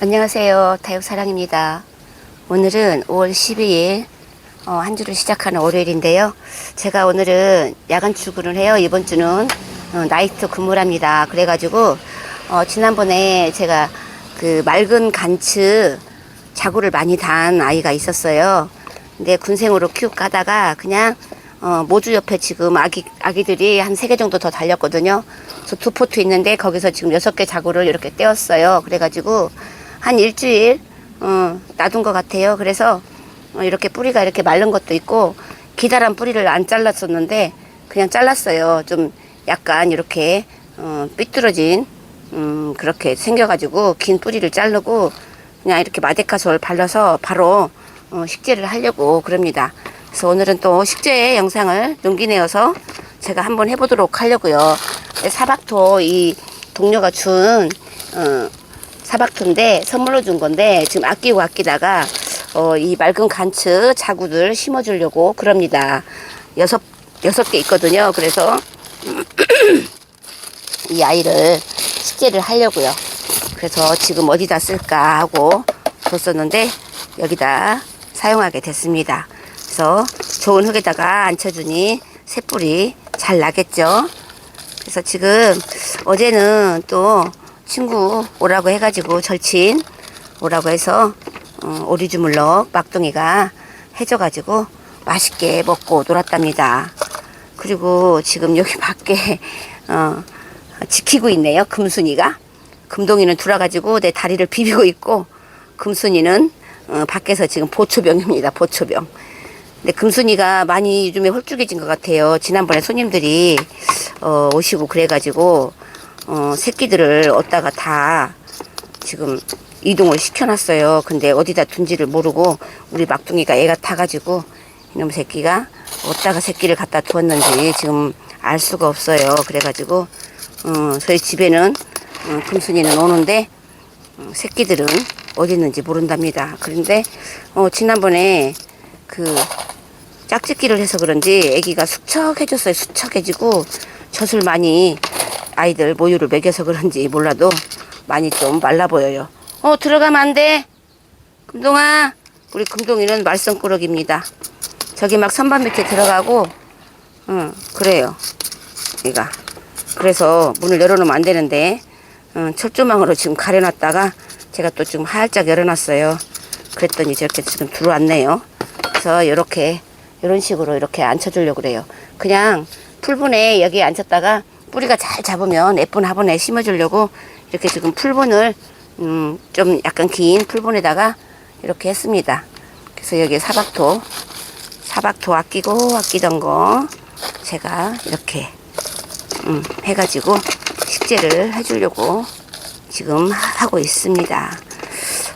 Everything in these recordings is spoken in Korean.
안녕하세요. 다육사랑입니다. 오늘은 5월 12일 어, 한 주를 시작하는 월요일인데요. 제가 오늘은 야간 출근을 해요. 이번 주는 어, 나이트 근무를 합니다. 그래가지고 어, 지난번에 제가 그 맑은 간츠 자구를 많이 단 아이가 있었어요. 근데 군생으로 키우 가다가 그냥 어, 모주 옆에 지금 아기, 아기들이 한 세 개 정도 더 달렸거든요. 저두 포트 있는데 거기서 지금 여섯 개 자구를 이렇게 떼었어요. 그래가지고 한 일주일, 어, 놔둔 것 같아요. 그래서 어, 이렇게 뿌리가 이렇게 마른 것도 있고 기다란 뿌리를 안 잘랐었는데 그냥 잘랐어요. 좀 약간 이렇게 어, 삐뚤어진 음, 그렇게 생겨가지고 긴 뿌리를 자르고 그냥 이렇게 마데카솔 발라서 바로 어, 식재를 하려고 그럽니다. 그래서 오늘은 또 식재 영상을 용기 내어서 제가 한번 해보도록 하려고요. 사박토 이 동료가 준 어, 사박토인데 선물로 준 건데 지금 아끼고 아끼다가 어, 이 맑은 간츠 자구들 심어주려고 그럽니다. 여섯 여섯 개 있거든요. 그래서 이 아이를 식재를 하려고요. 그래서 지금 어디다 쓸까 하고 뒀었는데 여기다 사용하게 됐습니다. 그래서 좋은 흙에다가 앉혀주니 새뿌리 잘 나겠죠. 그래서 지금 어제는 또 친구 오라고 해가지고 절친 오라고 해서 어, 오리주물럭 막둥이가 해줘가지고 맛있게 먹고 놀았답니다. 그리고 지금 여기 밖에 어, 지키고 있네요. 금순이가. 금동이는 들어가지고 내 다리를 비비고 있고 금순이는 어, 밖에서 지금 보초병입니다. 보초병. 근데 금순이가 많이 요즘에 홀쭉해진 것 같아요. 지난번에 손님들이 어, 오시고 그래가지고 어, 새끼들을 얻다가 다 지금 이동을 시켜놨어요. 근데 어디다 둔지를 모르고 우리 막둥이가 애가 타가지고 이놈 새끼가 어디다가 새끼를 갖다 두었는지 지금 알 수가 없어요. 그래가지고 어, 저희 집에는 어, 금순이는 오는데 어, 새끼들은 어디 있는지 모른답니다. 그런데 어, 지난번에 그 짝짓기를 해서 그런지 아기가 수척해졌어요. 수척해지고 젖을 많이 아이들 모유를 먹여서 그런지 몰라도 많이 좀 말라 보여요. 어 들어가면 안 돼. 금동아 우리 금동이는 말썽꾸러기입니다. 저기 막 선반 밑에 들어가고 응 그래요. 얘가 그래서 문을 열어놓으면 안 되는데 응, 철조망으로 지금 가려놨다가 제가 또좀 활짝 열어놨어요. 그랬더니 저렇게 지금 들어왔네요. 그래서 이렇게 이런 식으로 이렇게 앉혀주려고 그래요. 그냥 풀분에 여기 앉혔다가 뿌리가 잘 잡으면 예쁜 화분에 심어주려고 이렇게 지금 풀분을 음, 좀 약간 긴 풀분에다가 이렇게 했습니다. 그래서 여기 사박토 사박토 아끼고 아끼던 거 제가 이렇게 음, 해가지고 식재를 해주려고 지금 하고 있습니다.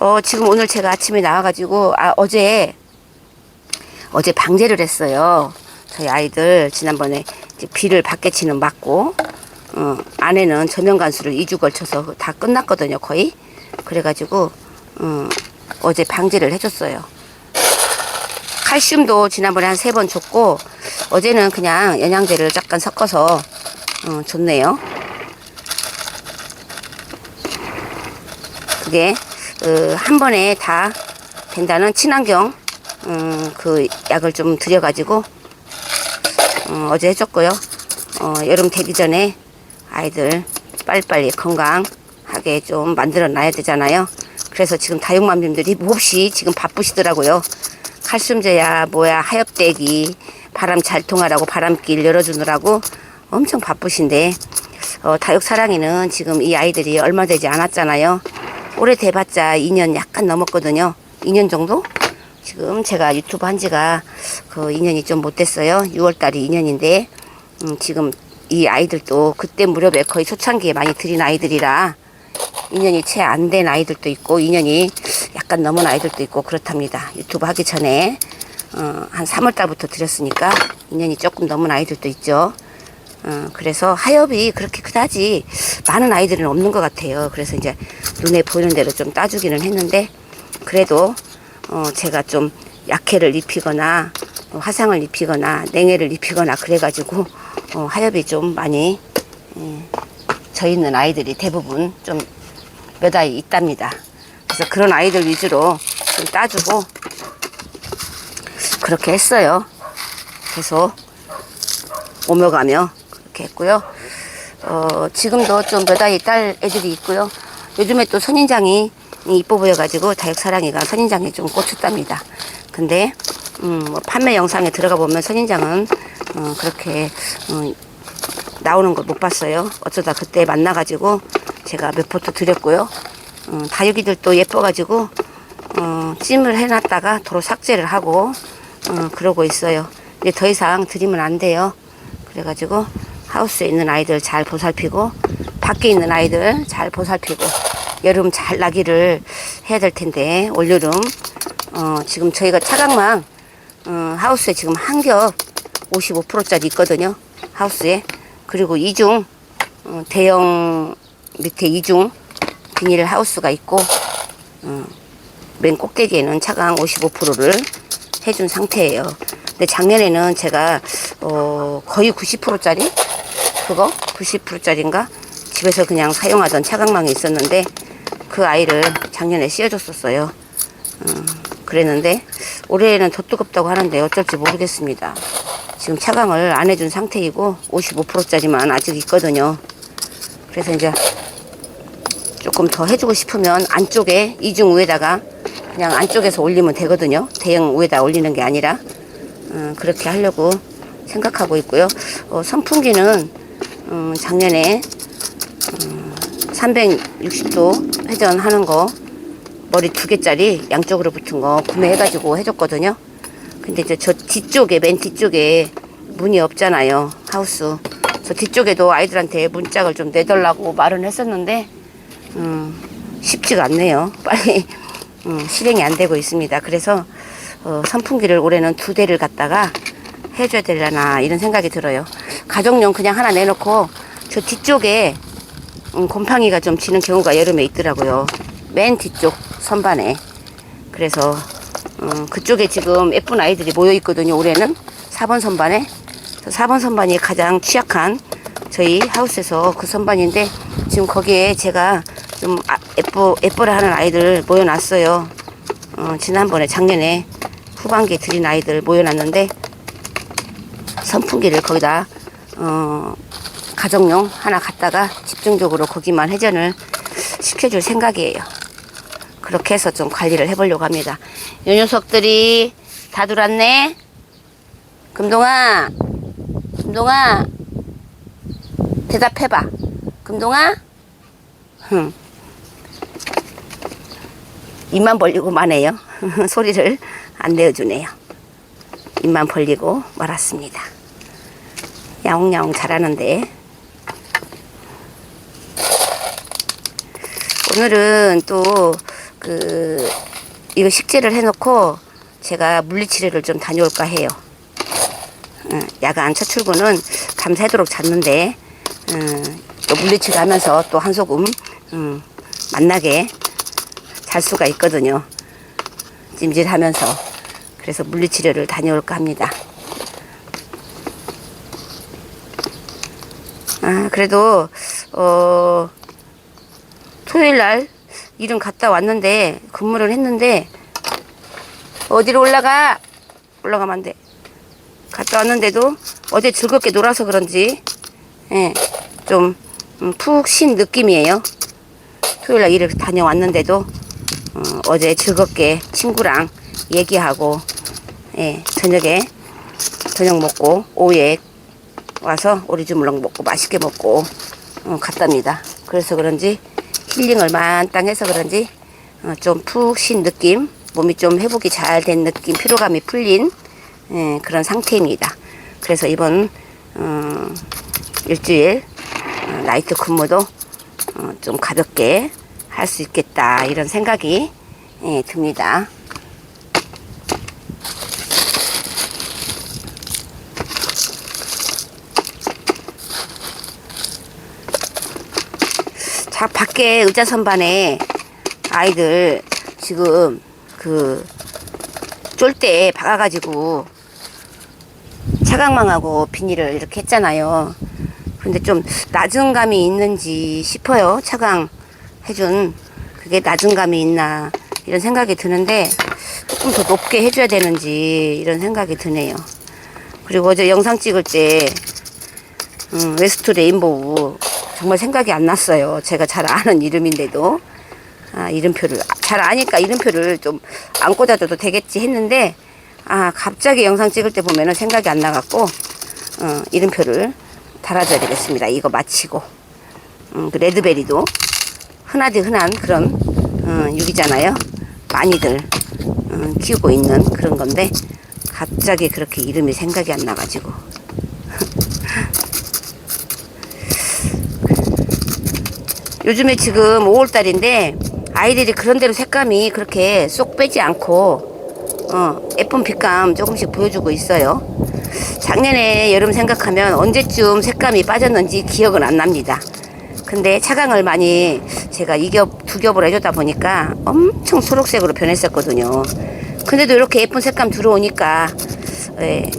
어, 지금 오늘 제가 아침에 나와가지고 아, 어제 어제 방제를 했어요. 저희 아이들 지난번에 비를 밖에 치는 맞고 어, 안에는 저면 간수를 2주 걸쳐서 다 끝났거든요, 거의. 그래가지고 어, 어제 방제를 해줬어요. 칼슘도 지난번에 한 세 번 줬고 어제는 그냥 영양제를 잠깐 섞어서 어, 줬네요. 그게 어, 한 번에 다 된다는 친환경 음, 그 약을 좀 들여가지고 어, 어제 해줬고요. 어, 여름 되기 전에 아이들 빨리빨리 건강하게 좀 만들어 놔야 되잖아요. 그래서 지금 다육맘님들이 몹시 지금 바쁘시더라고요. 칼슘제야 뭐야 하엽대기 바람 잘 통하라고 바람길 열어주느라고 엄청 바쁘신데 어, 다육사랑이는 지금 이 아이들이 얼마 되지 않았잖아요. 올해 돼봤자 2년 약간 넘었거든요. 2년 정도? 지금 제가 유튜브 한 지가 그 2년이 좀 못 됐어요. 6월달이 2년인데, 음, 지금 이 아이들도 그때 무렵에 거의 초창기에 많이 들인 아이들이라 2년이 채 안 된 아이들도 있고 2년이 약간 넘은 아이들도 있고 그렇답니다. 유튜브 하기 전에 어, 한 3월달부터 드렸으니까 2년이 조금 넘은 아이들도 있죠. 어, 그래서 하엽이 그렇게 그다지 많은 아이들은 없는 것 같아요. 그래서 이제 눈에 보이는 대로 좀 따주기는 했는데 그래도 어, 제가 좀 약해를 입히거나 어, 화상을 입히거나 냉해를 입히거나 그래가지고 어, 하엽이 좀 많이 예, 져 있는 아이들이 대부분 좀 몇 아이 있답니다. 그래서 그런 아이들 위주로 좀 따주고 그렇게 했어요. 계속 오며 가며 그렇게 했고요. 어, 지금도 좀 몇 아이 딸 애들이 있고요. 요즘에 또 선인장이 이뻐 보여가지고 다육사랑이가 선인장에 좀 꽂혔답니다. 근데 음, 뭐 판매 영상에 들어가 보면 선인장은 어, 그렇게 어, 나오는 걸 못 봤어요. 어쩌다 그때 만나가지고 제가 몇 포트 드렸고요. 어, 다육이들도 예뻐가지고 어, 찜을 해놨다가 도로 삭제를 하고 어, 그러고 있어요. 근데 더 이상 드리면 안 돼요. 그래가지고 하우스에 있는 아이들 잘 보살피고 밖에 있는 아이들 잘 보살피고 여름 잘 나기를 해야 될 텐데 올여름 어, 지금 저희가 차각망 어, 하우스에 지금 한 겹 55%짜리 있거든요. 하우스에 그리고 이중 어, 대형 밑에 이중 비닐 하우스가 있고 어, 맨 꼭대기에는 차강 55%를 해준 상태예요. 근데 작년에는 제가 어, 거의 90%짜리 그거 90%짜리인가 집에서 그냥 사용하던 차광망이 있었는데 그 아이를 작년에 씌워줬었어요. 음, 그랬는데 올해는 더 뜨겁다고 하는데 어쩔지 모르겠습니다. 지금 차광을 안 해준 상태이고 55%짜리만 아직 있거든요. 그래서 이제 조금 더 해주고 싶으면 안쪽에 이중 위에다가 그냥 안쪽에서 올리면 되거든요. 대형 위에다 올리는 게 아니라 음, 그렇게 하려고 생각하고 있고요. 어, 선풍기는 음, 작년에 음, 360도 회전하는 거 머리 두 개짜리 양쪽으로 붙은 거 구매해가지고 해줬거든요. 근데 이제 저 뒤쪽에 맨 뒤쪽에 문이 없잖아요. 하우스. 저 뒤쪽에도 아이들한테 문짝을 좀 내달라고 말은 했었는데 음, 쉽지가 않네요. 빨리 음, 실행이 안 되고 있습니다. 그래서 어, 선풍기를 올해는 두 대를 갖다가 해줘야 되려나 이런 생각이 들어요. 가정용 그냥 하나 내놓고 저 뒤쪽에 음, 곰팡이가 좀 지는 경우가 여름에 있더라고요. 맨 뒤쪽 선반에. 그래서 음, 그쪽에 지금 예쁜 아이들이 모여 있거든요. 올해는 4번 선반에. 4번 선반이 가장 취약한 저희 하우스에서 그 선반인데 지금 거기에 제가 좀 아, 예뻐 예뻐라 하는 아이들 모여놨어요. 어, 지난번에 작년에 후반기에 드린 아이들 모여놨는데 선풍기를 거기다 어, 가정용 하나 갖다가 집중적으로 거기만 회전을 시켜줄 생각이에요. 그렇게 해서 좀 관리를 해보려고 합니다. 요 녀석들이 다 들어왔네. 금동아, 금동아, 대답해봐. 금동아, 흠. 입만 벌리고 마네요. 소리를 안 내어주네요. 입만 벌리고 말았습니다. 야옹야옹 잘하는데. 오늘은 또, 그, 이거 식재를 해놓고 제가 물리치료를 좀 다녀올까 해요. 어, 야간 첫 출근은 밤새도록 잤는데, 어, 또 물리치료 하면서 또 한소금, 음, 만나게 잘 수가 있거든요. 찜질하면서. 그래서 물리치료를 다녀올까 합니다. 아, 그래도, 어, 토요일 날 일은 갔다 왔는데, 근무를 했는데, 어디로 올라가? 올라가면 안 돼. 갔다 왔는데도 어제 즐겁게 놀아서 그런지, 예, 좀, 음, 푹쉰 느낌이에요. 토요일 날 일을 다녀왔는데도, 어, 어제 즐겁게 친구랑 얘기하고, 예, 저녁에 저녁 먹고, 오후에 와서 오리주물럭 먹고 맛있게 먹고 어, 갔답니다. 그래서 그런지 힐링을 만땅 해서 그런지 어, 좀푹 쉰 느낌, 몸이 좀 회복이 잘 된 느낌, 피로감이 풀린 예, 그런 상태입니다. 그래서 이번 어, 일주일 어, 나이트 근무도 어, 좀 가볍게 할 수 있겠다 이런 생각이 예, 듭니다. 자, 밖에 의자 선반에 아이들 지금 그 쫄대 박아가지고 차각망하고 비닐을 이렇게 했잖아요. 근데 좀 낮은 감이 있는지 싶어요. 차강 해준 그게 낮은 감이 있나 이런 생각이 드는데 조금 더 높게 해줘야 되는지 이런 생각이 드네요. 그리고 어제 영상 찍을 때 음, 웨스트 레인보우 정말 생각이 안 났어요. 제가 잘 아는 이름인데도 아, 이름표를 잘 아니까 이름표를 좀 안 꽂아줘도 되겠지 했는데 아 갑자기 영상 찍을 때 보면은 생각이 안 나갖고 어, 이름표를 달아줘야 되겠습니다. 이거 마치고 음, 그 레드베리도 흔하디 흔한 그런 어, 유기잖아요. 많이들 어, 키우고 있는 그런 건데 갑자기 그렇게 이름이 생각이 안 나가지고 요즘에 지금 5월달인데 아이들이 그런대로 색감이 그렇게 쏙 빼지 않고 어, 예쁜 빛감 조금씩 보여주고 있어요. 작년에 여름 생각하면 언제쯤 색감이 빠졌는지 기억은 안 납니다. 근데 차강을 많이 제가 이겹 두 겹을 해주다 보니까 엄청 초록색으로 변했었거든요. 근데도 이렇게 예쁜 색감 들어오니까 예,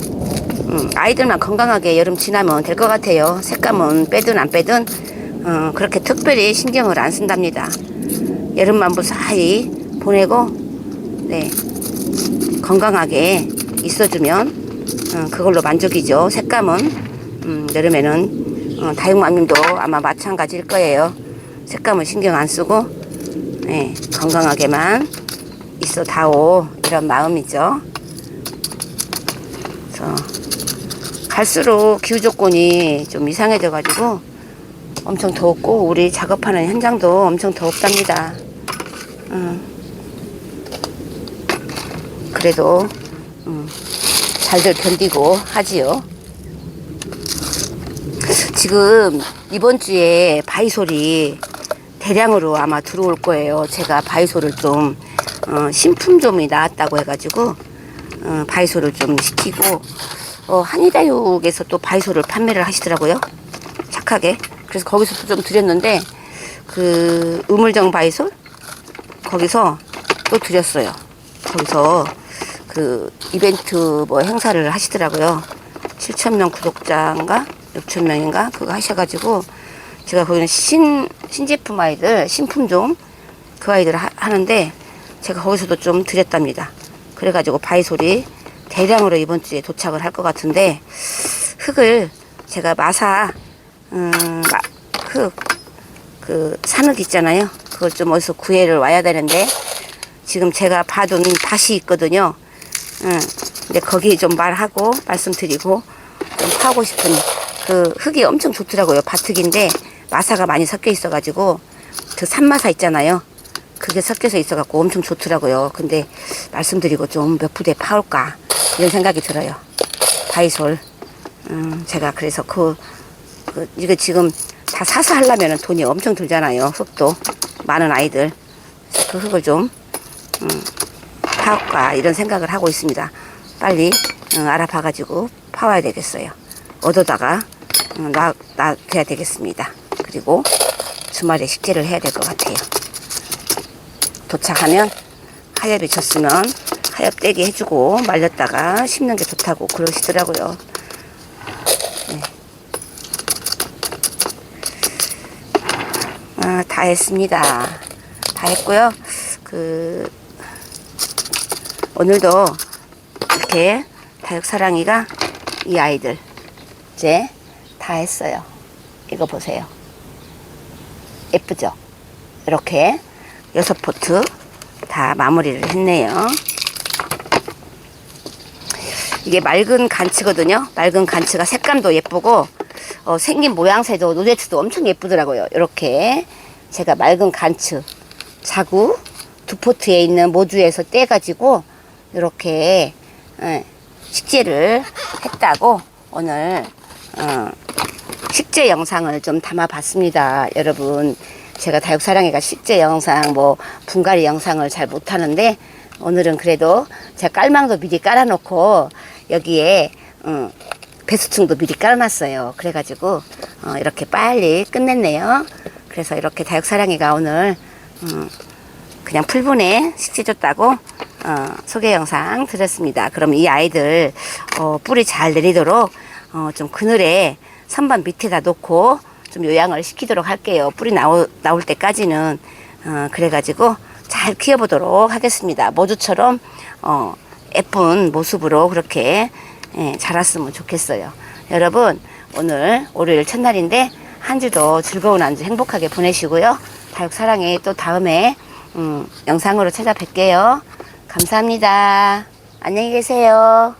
음, 아이들만 건강하게 여름 지나면 될 것 같아요. 색감은 빼든 안 빼든 어, 그렇게 특별히 신경을 안 쓴답니다. 여름만 무사히 보내고 네, 건강하게 있어주면 어, 그걸로 만족이죠. 색감은 음, 여름에는 어, 다육맘님도 아마 마찬가지일 거예요. 색감을 신경 안 쓰고 네, 건강하게만 있어 다오 이런 마음이죠. 그래서 갈수록 기후 조건이 좀 이상해져 가지고 엄청 더웠고 우리 작업하는 현장도 엄청 더웠답니다. 음, 그래도 음, 잘들 견디고 하지요. 지금 이번 주에 바이솔이 대량으로 아마 들어올 거예요. 제가 바이솔을 좀 어, 신품종이 나왔다고 해가지고 어, 바이솔을 좀 시키고 어, 한이다육에서 또 바이솔을 판매를 하시더라고요. 착하게. 그래서 거기서 좀 드렸는데 그 우물정 바이솔 거기서 또 드렸어요. 거기서 그 이벤트 뭐 행사를 하시더라고요. 7천 명 구독자인가 6천 명인가 그거 하셔가지고 제가 거기는 신 신제품 아이들 신품종 그 아이들 하, 하는데 제가 거기서도 좀 드렸답니다. 그래가지고 바이솔이 대량으로 이번 주에 도착을 할 것 같은데 흙을 제가 마사 음, 마, 흙, 그 산흙 있잖아요. 그걸 좀 어디서 구해를 와야 되는데 지금 제가 봐둔 밭이 있거든요. 응. 근데 거기 좀 말하고 말씀드리고 좀 파고 싶은 그 흙이 엄청 좋더라고요. 밭흙인데 마사가 많이 섞여 있어가지고 그 산마사 있잖아요. 그게 섞여서 있어갖고 엄청 좋더라고요. 근데 말씀드리고 좀 몇 부대 파올까 이런 생각이 들어요. 바이솔. 음, 제가 그래서 그, 그 이거 지금 다 사서 하려면 돈이 엄청 들잖아요. 흙도 많은 아이들 그 흙을 좀 음, 파올까 이런 생각을 하고 있습니다. 빨리 음, 알아봐가지고 파와야 되겠어요. 얻어다가 음, 놔, 놔둬야 되겠습니다. 그리고 주말에 식재를 해야 될 것 같아요. 도착하면 하엽이 졌으면 하엽 떼기 해주고 말렸다가 심는 게 좋다고 그러시더라고요. 네. 아, 다 했습니다. 다 했고요. 그 오늘도 이렇게 다육사랑이가 이 아이들 이제 다 했어요. 이거 보세요. 예쁘죠? 이렇게 여섯 포트 다 마무리를 했네요. 이게 맑은 간츠거든요. 맑은 간츠가 색감도 예쁘고 어, 생긴 모양새도 노제트도 엄청 예쁘더라고요. 이렇게 제가 맑은 간츠 자구 두 포트에 있는 모주에서 떼가지고 이렇게 예, 식재를 했다고 오늘 어, 식재 영상을 좀 담아봤습니다. 여러분 제가 다육사랑이가 식재 영상 뭐 분갈이 영상을 잘 못하는데 오늘은 그래도 제가 깔망도 미리 깔아놓고 여기에 어, 배수층도 미리 깔아놨어요. 그래가지고 어, 이렇게 빨리 끝냈네요. 그래서 이렇게 다육사랑이가 오늘 음, 그냥 풀분에 식재 줬다고 어, 소개 영상 드렸습니다. 그럼 이 아이들 어, 뿌리 잘 내리도록 어, 좀 그늘에 선반 밑에다 놓고 좀 요양을 시키도록 할게요. 뿌리 나오, 나올 때까지는 어, 그래가지고 잘 키워보도록 하겠습니다. 모두처럼 어, 예쁜 모습으로 그렇게 예, 자랐으면 좋겠어요. 여러분 오늘 월요일 첫날인데 한 주도 즐거운 한 주 행복하게 보내시고요. 다육 사랑해 또 다음에 음, 영상으로 찾아뵐게요. 감사합니다. 안녕히 계세요.